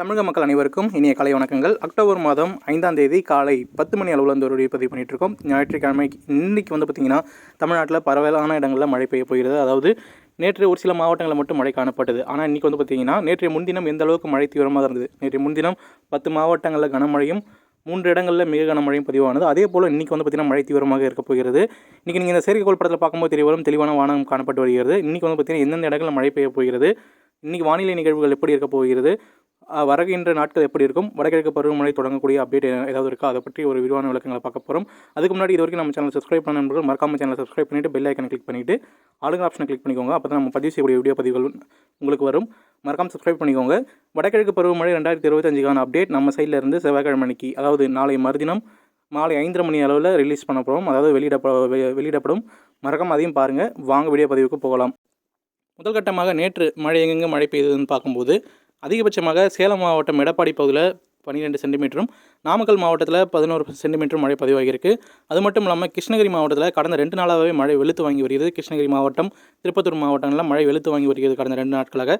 தமிழக மக்கள் அனைவருக்கும் இனிய கலை வணக்கங்கள். அக்டோபர் மாதம் ஐந்தாம் தேதி காலை பத்து மணி அளவில் வந்து ஒரு பதிவு பண்ணிட்டு இருக்கோம் ஞாயிற்றுக்கிழமை இன்னைக்கு வந்து பார்த்திங்கன்னா தமிழ்நாட்டில் பரவலான இடங்களில் மழை பெய்ய போகிறது. அதாவது நேற்று ஒரு சில மாவட்டங்களில் மட்டும் மழை காணப்பட்டது. ஆனால் இன்றைக்கி வந்து பார்த்திங்கன்னா நேற்றைய முன்தினம் எந்த அளவுக்கு மழை தீவிரமாக இருந்தது? நேற்றைய முன்தினம் பத்து மாவட்டங்களில் கனமழையும் மூன்று இடங்களில் மிக கனமழையும் பதிவானது. அதே போல் இன்றைக்கி வந்து பார்த்திங்கன்னா மழை தீவிரமாக இருக்க போகிறது. இன்றைக்கி நீங்கள் இந்த செயற்கைக்கோள் படத்தில் பார்க்கும்போது தெளிவான வானம் காணப்பட்டு வருகிறது. இன்றைக்கி வந்து பார்த்திங்கன்னா எந்தெந்த இடங்களில் மழை பெய்ய போகிறது? இன்றைக்கி வானிலை நிகழ்வுகள் எப்படி இருக்க போகிறது? வரகின்ற நாட்கள் எப்படி இருக்கும்? வடகிழக்கு பருவமழை தொடங்கக்கூடிய அப்டேட் ஏதாவது இருக்கா? அதை பற்றி ஒரு விரிவான விளக்கங்களை பார்க்க போகிறோம் அதுக்கு முன்னாடி இது வரைக்கும் நம்ம சேனல் சப்ஸ்கிரைப் பண்ண நண்பர்கள் மறக்காம சேனல் சப்ஸ்கிரைப் பண்ணிவிட்டு பெல் ஐக்கனை கிளிக் பண்ணிவிட்டு ஆளுங்க ஆப்ஷனை கிளிக் பண்ணிக்கோங்க. அப்போ தான் நம்ம பதிவு செய்யக்கூடிய வீடியோ பதிவுகள் உங்களுக்கு வரும். மறக்காம சப்ஸ்கிரைப் பண்ணிக்கோங்க. வடகிழக்கு பருவமழை ரெண்டாயிரத்தி இருபத்தஞ்சுக்கான அப்டேட் நம்ம சைடில் இருந்து செவ்வாய்க்கிழமை அன்னைக்கு அதாவது நாளை மறுதினம் மாலை ஐந்தரை மணி அளவில் ரிலீஸ் பண்ண போகிறோம் அதாவது வெளியிடப்ப வெ- வெளியிடப்படும். மறக்காம அதையும் பாருங்கள் வாங்க வீடியோ பதிவுக்கு போகலாம். முதல் கட்டமாக நேற்று மழை எங்கெங்கே மழை பெய்ததுன்னு பார்க்கும்போது அதிகபட்சமாக சேலம் மாவட்டம் எடப்பாடி பகுதியில் பன்னிரெண்டு சென்டிமீட்டரும் நாமக்கல் மாவட்டத்தில் பதினோரு சென்டிமீட்டரும் மழை பதிவாகியிருக்கு. அது மட்டும் இல்லாமல் கிருஷ்ணகிரி மாவட்டத்தில் கடந்த ரெண்டு நாளாகவே மழை வெளுத்து வாங்கி வருகிறது. கிருஷ்ணகிரி மாவட்டம் திருப்பத்தூர் மாவட்டங்களில் மழை வெளுத்து வாங்கி வருகிறது கடந்த ரெண்டு நாட்களாக.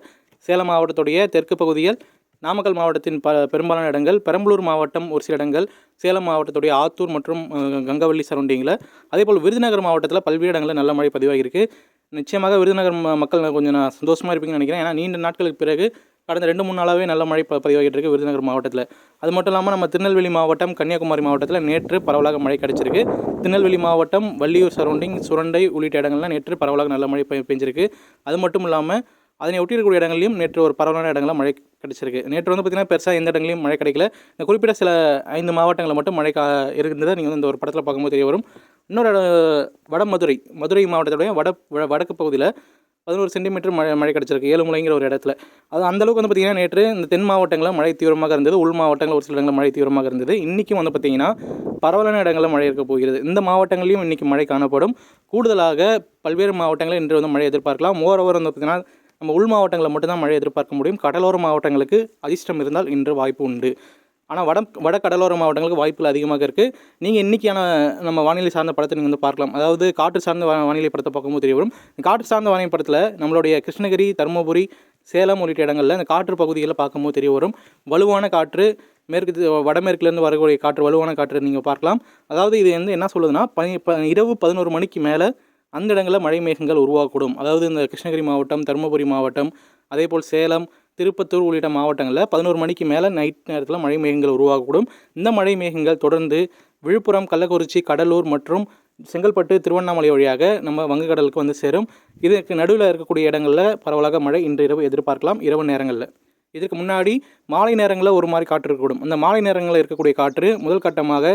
சேலம் மாவட்டத்துடைய தெற்கு பகுதியில் நாமக்கல் மாவட்டத்தின் ப பெரும்பாலான இடங்கள் பெரம்பலூர் மாவட்டம் ஒரு சில இடங்கள் சேலம் மாவட்டத்துடைய ஆத்தூர் மற்றும் கங்கவள்ளி சரௌண்டிங்கில் அதேபோல் விருதுநகர் மாவட்டத்தில் பல்வேறு இடங்களில் நல்ல மழை பதிவாகியிருக்கு. நிச்சயமாக விருதுநகர் மக்கள் கொஞ்சம் நான் சந்தோஷமாக இருப்பீங்கன்னு நினைக்கிறேன். ஏன்னா நீண்ட நாட்களுக்கு பிறகு கடந்த ரெண்டு மூணு நாளாகவே நல்ல மழை பதிவாகிட்டு இருக்கு விருதுநகர் மாவட்டத்தில். அது மட்டும் இல்லாமல் நம்ம திருநெல்வேலி மாவட்டம் கன்னியாகுமரி மாவட்டத்தில் நேற்று பரவலாக மழை கிடச்சிருக்கு. திருநெல்வேலி மாவட்டம் வள்ளியூர் சரௌண்டிங் சுரண்டை உள்ளிட்ட இடங்கள்லாம் நேற்று பரவலாக நல்ல மழை பெஞ்சிருக்கு. அது மட்டும் இல்லாமல் அதனை ஒட்டியிருக்கக்கூடிய இடங்களையும் நேற்று ஒரு பரவலான இடங்களில் மழை கிடச்சிருக்கு. நேற்று வந்து பார்த்திங்கன்னா பெருசாக எந்த இடங்களையும் மழை கிடைக்கல. இந்த குறிப்பிட்ட சில ஐந்து மாவட்டங்களில் மட்டும் மழை கா இருந்ததை நீங்கள் வந்து இந்த ஒரு படத்தில் பார்க்கும்போது தெரிய வரும். இன்னொரு இடம் வட மதுரை மதுரை மாவட்டத்துடைய வட வடக்கு பகுதியில் பதினோரு சென்டிமீட்டர் மழை மழை கிடச்சிருக்கு. ஏழுமலைங்கிற ஒரு இடத்துல. அது அந்தளவுக்கு வந்து பார்த்திங்கன்னா நேற்று இந்த தென் மாவட்டங்களில் மழை தீவிரமாக இருந்தது. உள் மாவட்டங்களில் ஒரு சில இடங்களில் மழை தீவிரமாக இருந்தது. இன்றைக்கும் வந்து பார்த்திங்கன்னா பரவலான இடங்களில் மழை இருக்க போகிறது. இந்த மாவட்டங்களிலும் இன்றைக்கி மழை காணப்படும். கூடுதலாக பல்வேறு மாவட்டங்களில் இன்று வந்து மழை எதிர்பார்க்கலாம். ஓவர் வந்து பார்த்திங்கன்னா நம்ம உள் மாவட்டங்களில் மட்டும்தான் மழை எதிர்பார்க்க முடியும். கடலோர மாவட்டங்களுக்கு அதிர்ஷ்டம் இருந்தால் இன்று வாய்ப்பு உண்டு. ஆனால் வட வட கடலோர மாவட்டங்களுக்கு வாய்ப்புகள் அதிகமாக இருக்குது நீங்கள் இன்றைக்கியான நம்ம வானிலை சார்ந்த படத்தை நீங்கள் வந்து பார்க்கலாம். அதாவது காற்று சார்ந்த வானிலை படத்தை பார்க்கும்போது தெரிய வரும். இந்த காற்று சார்ந்த வானிலை படத்தில் நம்மளுடைய கிருஷ்ணகிரி தருமபுரி சேலம் உள்ளிட்ட இடங்களில் இந்த காற்று பகுதிகளில் பார்க்கும்போது தெரிய வரும். வலுவான காற்று மேற்கு வடமேற்குலேருந்து வரக்கூடிய காற்று வலுவான காற்று நீங்கள் பார்க்கலாம். அதாவது இது வந்து என்ன சொல்லுதுன்னா பனி இரவு பதினோரு மணிக்கு மேலே அந்த இடங்களில் மழை மேகங்கள் உருவாகக்கூடும். அதாவது இந்த கிருஷ்ணகிரி மாவட்டம் தருமபுரி மாவட்டம் அதேபோல் சேலம் திருப்பத்தூர் உள்ளிட்ட மாவட்டங்களில் பதினோரு மணிக்கு மேலே நைட் நேரத்தில் மழை மேகங்கள் உருவாகக்கூடும். இந்த மழை மேகங்கள் தொடர்ந்து விழுப்புரம் கள்ளக்குறிச்சி கடலூர் மற்றும் செங்கல்பட்டு திருவண்ணாமலை வழியாக நம்ம வங்கக்கடலுக்கு வந்து சேரும். இதுக்கு நடுவில் இருக்கக்கூடிய இடங்களில் பரவலாக மழை இன்று இரவு எதிர்பார்க்கலாம். இரவு நேரங்களில். இதுக்கு முன்னாடி மாலை நேரங்களில் ஒரு மாதிரி காற்று இருக்கக்கூடும். அந்த மாலை நேரங்களில் இருக்கக்கூடிய காற்று முதல் கட்டமாக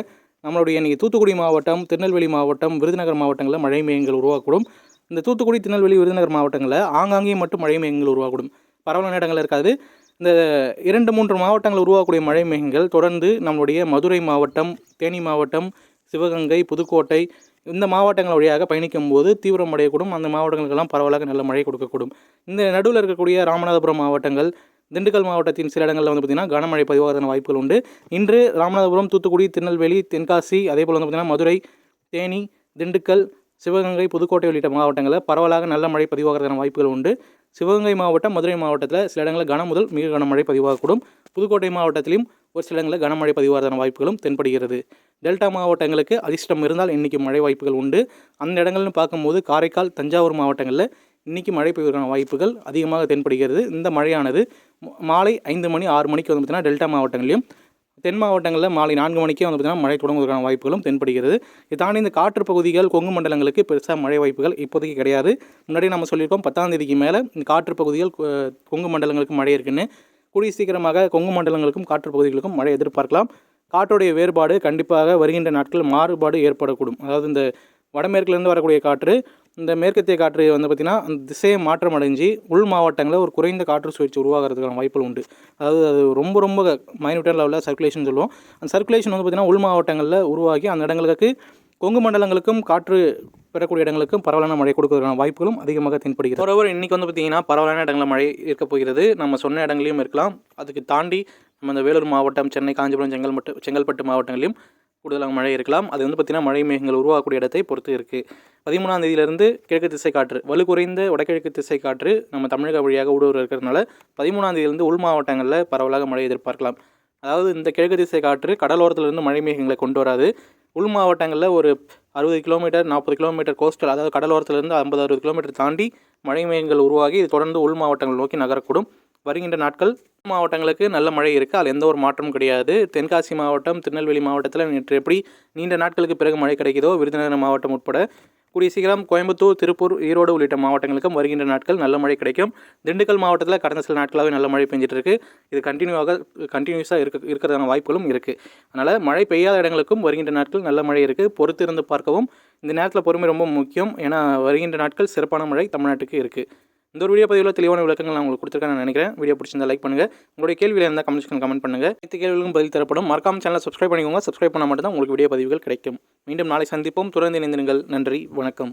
நம்மளுடைய இன்றைக்கி தூத்துக்குடி மாவட்டம் திருநெல்வேலி மாவட்டம் விருதுநகர் மாவட்டங்களில் மழை மேகங்கள் உருவாக்கூடும் இந்த தூத்துக்குடி திருநெல்வேலி விருதுநகர் மாவட்டங்களில் ஆங்காங்கே மட்டும் மழை மேகங்கள் உருவாகக்கூடும். பரவலான இடங்கள் இருக்காது. இந்த இரண்டு மூன்று மாவட்டங்கள் உருவாகக்கூடிய மழை மேகங்கள் தொடர்ந்து நம்மளுடைய மதுரை மாவட்டம் தேனி மாவட்டம் சிவகங்கை புதுக்கோட்டை இந்த மாவட்டங்கள் வழியாக பயணிக்கும் போது தீவிரம் அடையக்கூடும். அந்த மாவட்டங்களுக்கெல்லாம் பரவலாக நல்ல மழை கொடுக்கக்கூடும். இந்த நடுவில் இருக்கக்கூடிய ராமநாதபுரம் மாவட்டங்கள் திண்டுக்கல் மாவட்டத்தின் சில இடங்களில் வந்து பார்த்திங்கன்னா கனமழை பதிவாகிறதான வாய்ப்புகள் உண்டு. இன்று ராமநாதபுரம் தூத்துக்குடி திருநெல்வேலி தென்காசி அதே போல் வந்து பார்த்திங்கன்னா மதுரை தேனி திண்டுக்கல் சிவகங்கை புதுக்கோட்டை உள்ளிட்ட மாவட்டங்களில் பரவலாக நல்ல மழை பதிவாகிறதான வாய்ப்புகள் உண்டு. சிவகங்கை மாவட்டம் மதுரை மாவட்டத்தில் சில இடங்களில் கன முதல் மிக கனமழை பதிவாகக்கூடும். புதுக்கோட்டை மாவட்டத்திலும் ஒரு சில இடங்களில் கனமழை பதிவாகிறதான வாய்ப்புகளும் தென்படுகிறது. டெல்டா மாவட்டங்களுக்கு அதிர்ஷ்டம் இருந்தால் இன்றைக்கி மழை வாய்ப்புகள் உண்டு. அந்த இடங்கள்னு பார்க்கும்போது காரைக்கால் தஞ்சாவூர் மாவட்டங்களில் இன்றைக்கி மழை பெய்வதற்கான வாய்ப்புகள் அதிகமாக தென்படுகிறது. இந்த மழையானது மாலை ஐந்து மணி ஆறு மணிக்கு வந்து பார்த்திங்கன்னா டெல்டா மாவட்டங்களிலும் தென் மாவட்டங்களில் மாலை நான்கு மணிக்கே வந்து பார்த்திங்கன்னா மழை தொடங்குவதற்கான வாய்ப்புகளும் தென்படுகிறது. இதை தாண்டி இந்த காற்று பகுதிகள் கொங்கு மண்டலங்களுக்கு பெருசாக மழை வாய்ப்புகள் இப்போதைக்கு கிடையாது. முன்னாடி நம்ம சொல்லியிருக்கோம் பத்தாம் தேதிக்கு மேலே இந்த காற்று பகுதிகள் கொங்கு மண்டலங்களுக்கு மழை இருக்குன்னு. கூடிய சீக்கிரமாக கொங்கு மண்டலங்களுக்கும் காற்று பகுதிகளுக்கும் மழை எதிர்பார்க்கலாம். காற்றுடைய வேறுபாடு கண்டிப்பாக வருகின்ற நாட்கள் மாறுபாடு ஏற்படக்கூடும். அதாவது இந்த வடமேற்குலேருந்து வரக்கூடிய காற்று இந்த மேற்கத்திய காற்று வந்து பார்த்திங்கன்னா அந்த திசையை மாற்றம் அடைஞ்சு உள் மாவட்டங்களில் ஒரு குறைந்த காற்று சுழற்சி உருவாகிறதுக்கான வாய்ப்புகள் உண்டு. அதாவது அது ரொம்ப ரொம்ப மைனூட்டர் லெவலில் சர்க்குலேஷன் சொல்லுவோம். அந்த சர்க்குலேஷன் வந்து பார்த்திங்கன்னா உள் மாவட்டங்களில் உருவாகி அந்த இடங்களுக்கு கொங்கு மண்டலங்களுக்கும் காற்று பெறக்கூடிய இடங்களுக்கும் பரவலான மழை கொடுக்கறதுக்கான வாய்ப்புகளும் அதிகமாக தென்படுகிறது. ஒருவர் இன்றைக்கி வந்து பார்த்திங்கன்னா பரவலான இடங்களில் மழை இருக்க போகிறது. நம்ம சொன்ன இடங்களையும் இருக்கலாம். அதுக்கு தாண்டி நம்ம இந்த வேலூர் மாவட்டம் சென்னை காஞ்சிபுரம் செங்கல்பட்டு செங்கல்பட்டு மாவட்டங்களிலும் கூடுதலாக மழை இருக்கலாம். அது வந்து பார்த்திங்கன்னா மழை மேகங்கள் உருவாகக்கூடிய இடத்தை பொறுத்து இருக்குது பதிமூணாம் தேதியிலிருந்து கிழக்கு திசை காற்று வலு குறைந்த வடகிழக்கு திசை காற்று நம்ம தமிழக வழியாக ஊடுருவ இருக்கிறதுனால பதிமூணாம் தேதியிலிருந்து உள் மாவட்டங்களில் பரவலாக மழை எதிர்பார்க்கலாம். அதாவது இந்த கிழக்கு திசை காற்று கடலோரத்திலிருந்து மழை மேகங்களை கொண்டு வராது. உள் மாவட்டங்களில் ஒரு அறுபது கிலோமீட்டர் நாற்பது கிலோமீட்டர் கோஸ்டல் அதாவது கடலோரத்திலிருந்து ஐம்பது அறுபது கிலோமீட்டர் தாண்டி மழை மேகங்கள் உருவாகி இது தொடர்ந்து உள் மாவட்டங்கள் நோக்கி நகரக்கூடும். வருகின்ற நாட்கள் உள் மாவட்டங்களுக்கு நல்ல மழை இருக்குது அதில் எந்த ஒரு மாற்றமும் கிடையாது. தென்காசி மாவட்டம் திருநெல்வேலி மாவட்டத்தில் நேற்று எப்படி நீண்ட நாட்களுக்கு பிறகு மழை கிடைக்குதோ விருதுநகர் மாவட்டம் உட்பட கூடிய சீக்கிரம் கோயம்புத்தூர் திருப்பூர் ஈரோடு உள்ளிட்ட மாவட்டங்களுக்கும் வருகின்ற நாட்கள் நல்ல மழை கிடைக்கும். திண்டுக்கல் மாவட்டத்தில் கடந்த சில நாட்களாகவே நல்ல மழை பெஞ்சிட்டு இருக்கு இது கண்டினியூவாக கண்டினியூஸாக இருக்க இருக்கிறதான வாய்ப்புகளும் இருக்குது அதனால் மழை பெய்யாத இடங்களுக்கும் வருகின்ற நாட்கள் நல்ல மழை இருக்குது பொறுத்து இருந்து பார்க்கவும் இந்த நேரத்தில் பொறுமை ரொம்ப முக்கியம். ஏன்னா வருகின்ற நாட்கள் சிறப்பான மழை தமிழ்நாட்டுக்கு இருக்குது இந்த ஒரு வீடியோ பதிவில் தெளிவான விளக்கங்கள் நான் உங்களுக்கு கொடுத்துருக்கேன் நான் நினைக்கிறேன். வீடியோ பிடிச்சிருந்தா லைக் பண்ணுங்கள் உங்களுடைய கேள்வியில் இருந்தால் கமெண்ட் கமெண்ட் பண்ணுங்கள் அனைத்து கேள்விகளுக்கும் பதில் தரப்படும். மறக்காம சேனலை சப்ஸ்கிரைப் பண்ணிக்கோங்க. சப்ஸ்கிரைப் பண்ணால் மட்டும் தான் உங்களுக்கு வீடியோ பதிவுகள் கிடைக்கும். மீண்டும் நாளை சந்திப்போம். தொடர்ந்து இணைந்திருங்கள். நன்றி. வணக்கம்.